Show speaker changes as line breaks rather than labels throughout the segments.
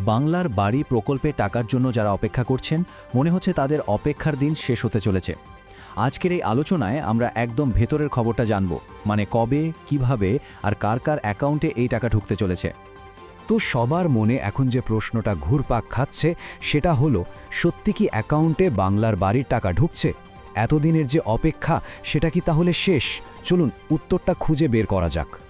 বাংলার বাড়ি প্রকল্পে টাকার জন্য যারা অপেক্ষা করছেন, মনে হচ্ছে তাদের অপেক্ষার দিন শেষ হতে চলেছে। আজকের এই আলোচনায় আমরা একদম ভেতরের খবরটা জানব মানে কবে, কীভাবে, আর কার কার অ্যাকাউন্টে এই টাকা ঢুকতে চলেছে।
তো সবার মনে এখন যে প্রশ্নটা ঘুরপাক খাচ্ছে, সেটা হলো, সত্যি কি অ্যাকাউন্টে বাংলার বাড়ির টাকা ঢুকছে? এতদিনের যে অপেক্ষা, সেটা কি তাহলে শেষ? চলুন উত্তরটা খুঁজে বের করা যাক।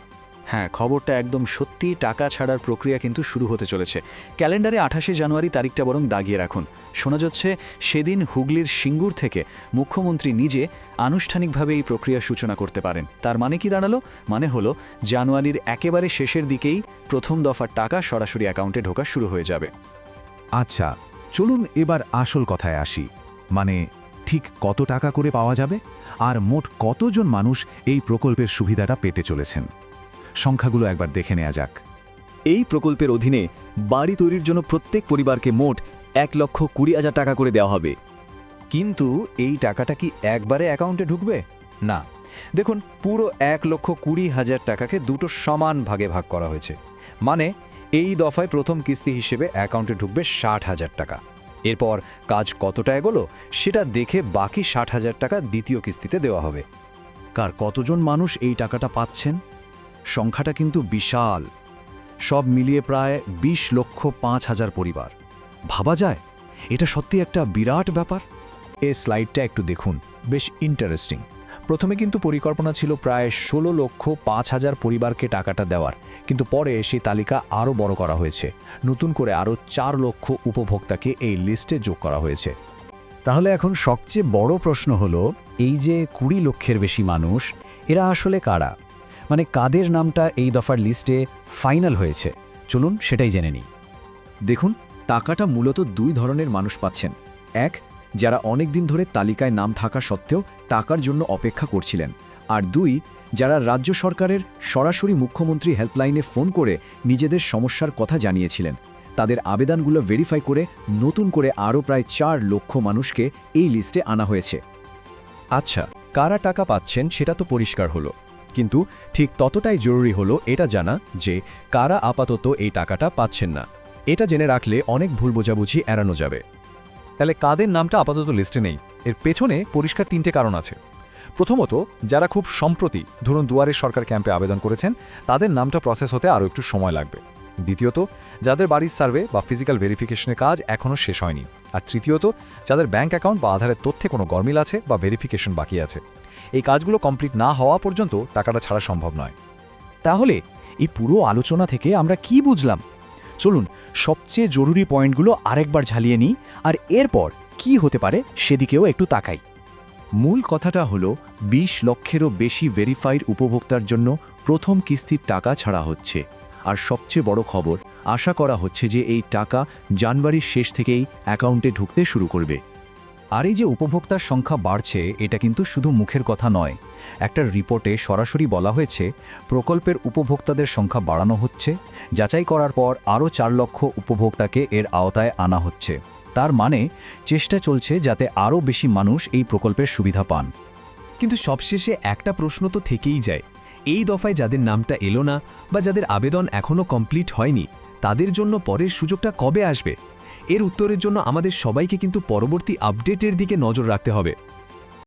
হ্যাঁ খবরটা একদম সত্যি টাকা ছাড়ার প্রক্রিয়া কিন্তু শুরু হতে চলেছে। ক্যালেন্ডারে আঠাশে জানুয়ারি তারিখটা বরং দাগিয়ে রাখুন। শোনা যাচ্ছে, সেদিন হুগলির সিঙ্গুর থেকে মুখ্যমন্ত্রী নিজে আনুষ্ঠানিকভাবে এই প্রক্রিয়া সূচনা করতে পারেন। তার মানে কি দাঁড়াল? মানে হলো, জানুয়ারির একেবারে শেষের দিকেই প্রথম দফার টাকা সরাসরি অ্যাকাউন্টে ঢোকা শুরু হয়ে যাবে।
আচ্ছা চলুন এবার আসল কথায় আসি। মানে ঠিক কত টাকা করে পাওয়া যাবে? আর মোট কতজন মানুষ এই প্রকল্পের সুবিধাটা পেতে চলেছেন? সংখ্যাগুলো একবার দেখে নেওয়া যাক।
এই প্রকল্পের অধীনে বাড়ি তৈরির জন্য প্রত্যেক পরিবারকে মোট এক লক্ষ কুড়ি হাজার টাকা করে দেওয়া হবে।
কিন্তু এই টাকাটা কি একবারে অ্যাকাউন্টে ঢুকবে? না। দেখুন, পুরো এক লক্ষ কুড়ি হাজার টাকাকে দুটো সমান ভাগে ভাগ করা হয়েছে। মানে এই দফায় প্রথম কিস্তি হিসেবে অ্যাকাউন্টে ঢুকবে ষাট হাজার টাকা। এরপর কাজ কতটা এগোলো সেটা দেখে বাকি ষাট হাজার টাকা দ্বিতীয় কিস্তিতে দেওয়া হবে।
কার কতজন মানুষ এই টাকাটা পাচ্ছেন? সংখ্যাটা কিন্তু বিশাল। সব মিলিয়ে প্রায় ২০ লক্ষ পাঁচ হাজার পরিবার। ভাবা যায়? এটা সত্যি একটা বিরাট ব্যাপার?
এ স্লাইডটা একটু দেখুন। বেশ ইন্টারেস্টিং প্রথমে কিন্তু পরিকল্পনা ছিল প্রায় ষোলো লক্ষ পাঁচ হাজার পরিবারকে টাকাটা দেওয়ার। কিন্তু পরে সেই তালিকা আরও বড় করা হয়েছে। নতুন করে আরও চার লক্ষ উপভোক্তাকে এই লিস্টে যোগ করা হয়েছে।
তাহলে এখন সবচেয়ে বড় প্রশ্ন হলো এই যে কুড়ি লক্ষের বেশি মানুষ এরা আসলে কারা? মানে কাদের নামটা এই দফার লিস্টে ফাইনাল হয়েছে? চলুন সেটাই জেনে নিই।
দেখুন, টাকাটা মূলত দুই ধরনের মানুষ পাচ্ছেন। এক, যারা অনেক দিন ধরে তালিকায় নাম থাকা সত্ত্বেও টাকার জন্য অপেক্ষা করছিলেন। আর দুই, যারা রাজ্য সরকারের সরাসরি মুখ্যমন্ত্রী হেল্পলাইনে ফোন করে নিজেদের সমস্যার কথা জানিয়েছিলেন। তাদের আবেদনগুলো ভেরিফাই করে নতুন করে আরও প্রায় চার লক্ষ মানুষকে এই লিস্টে আনা হয়েছে।
আচ্ছা কারা টাকা পাচ্ছেন সেটা তো পরিষ্কার হলো। কিন্তু ঠিক ততটাই জরুরি হলো এটা জানা যে কারা আপাতত এই টাকাটা পাচ্ছেন না। এটা জেনে রাখলে অনেক ভুল বোঝাবুঝি এড়ানো যাবে।
তাহলে কাদের নামটা আপাতত লিস্টে নেই? এর পেছনে পরিষ্কার তিনটে কারণ আছে। প্রথমত, যারা খুব সম্প্রতি, ধরুন দুয়ারের সরকার ক্যাম্পে আবেদন করেছেন, তাদের নামটা প্রসেস হতে আরও একটু সময় লাগবে। দ্বিতীয়ত, যাদের বাড়ির সার্ভে বা ফিজিক্যাল ভেরিফিকেশনের কাজ এখনও শেষ হয়নি। আর তৃতীয়ত, যাদের ব্যাংক অ্যাকাউন্ট বা আধারের তথ্যে কোনো গরমিল আছে বা ভেরিফিকেশন বাকি আছে। এই কাজগুলো কমপ্লিট না হওয়া পর্যন্ত টাকাটা ছাড়া সম্ভব নয়।
তাহলে এই পুরো আলোচনা থেকে আমরা কি বুঝলাম? চলুন, সবচেয়ে জরুরি পয়েন্টগুলো আরেকবার ঝালিয়ে নিই আর এরপর কি হতে পারে সেদিকেও একটু তাকাই।
মূল কথাটা হল ২০ লক্ষেরও বেশি ভেরিফাইড উপভোক্তার জন্য প্রথম কিস্তির টাকা ছাড়া হচ্ছে। আর সবচেয়ে বড় খবর, আশা করা হচ্ছে যে এই টাকা জানুয়ারির শেষ থেকেই অ্যাকাউন্টে ঢুকতে শুরু করবে।
আর এই যে উপভোক্তার সংখ্যা বাড়ছে, এটা কিন্তু শুধু মুখের কথা নয়। একটা রিপোর্টে সরাসরি বলা হয়েছে, প্রকল্পের উপভোক্তাদের সংখ্যা বাড়ানো হচ্ছে, যাচাই করার পর আরও চার লক্ষ উপভোক্তাকে এর আওতায় আনা হচ্ছে। তার মানে চেষ্টা চলছে যাতে আরও বেশি মানুষ এই প্রকল্পের সুবিধা পান।
কিন্তু সবশেষে একটা প্রশ্ন তো থেকেই যায়, এই দফায় যাদের নামটা এলো না বা যাদের আবেদন এখনও কমপ্লিট হয়নি, তাদের জন্য পরের সুযোগটা কবে আসবে? এর উত্তরের জন্য আমাদের সবাইকে কিন্তু পরবর্তী আপডেটের দিকে নজর রাখতে হবে।